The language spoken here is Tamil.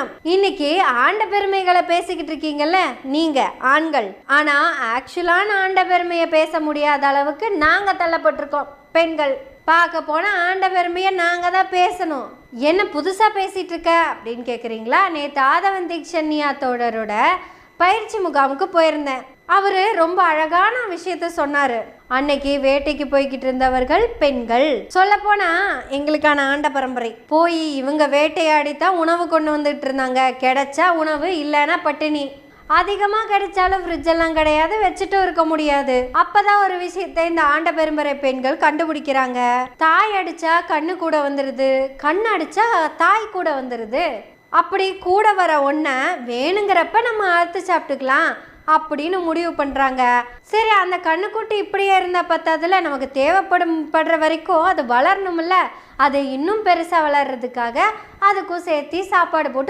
காரணம் இன்னைக்கு ஆண்ட பெருமைகளை பேசிக்கிட்டு இருக்கீங்கல்ல? நீங்க ஆண்கள். ஆனா ஆக்சுவலான ஆண்ட பெருமையை பேச முடியாத அளவுக்கு நாங்க தள்ளப்பட்டிருக்கோம். பெண்கள் பார்க்க போனா ஆண்ட பெருமையை நாங்க தான் பேசணும். என்ன புதுசா பேசிட்டு இருக்க அப்படின்னு கேக்குறீங்களா? நேத்து ஆதவன் தீக்ஷன்யா தோழரோட பயிற்சி முகாமுக்கு போயிருந்தேன். அவர் ரொம்ப அழகான விஷயத்த சொன்னார். அன்னைக்கு வேட்டைக்கு போய்கிட்டு இருந்தவர்கள் பெண்கள். சொல்ல போனா எங்களுக்கான ஆண்ட பரம்பரை. போய் இவங்க வேட்டையாடி தான் உணவு கொண்டு வந்துட்டு இருந்தாங்க. கிடைச்சா உணவு இல்லைன்னா பட்டினி. அதிகமாக கிடைச்சாலும் ஃப்ரிட்ஜெல்லாம் கிடையாது வச்சுட்டும் இருக்க முடியாது. அப்பதான் ஒரு விஷயத்தை இந்த ஆண்ட பெரும்பறை பெண்கள் கண்டுபிடிக்கிறாங்க. தாய் அடிச்சா கண்ணு கூட வந்துடுது கண் அடிச்சா தாய் கூட வந்துடுது அப்படி கூட வர ஒன்றை வேணுங்கிறப்ப நம்ம அறுத்து சாப்பிட்டுக்கலாம் அப்படின்னு முடிவு பண்ணுறாங்க சரி அந்த கண்ணுக்குட்டி இப்படியே இருந்தால் பத்தாதில் நமக்கு தேவைப்படும் படுற வரைக்கும் அது வளரணும்ல. அது இன்னும் பெருசாக வளர்றதுக்காக அதுக்கும் சேர்த்து சாப்பாடு போட்டு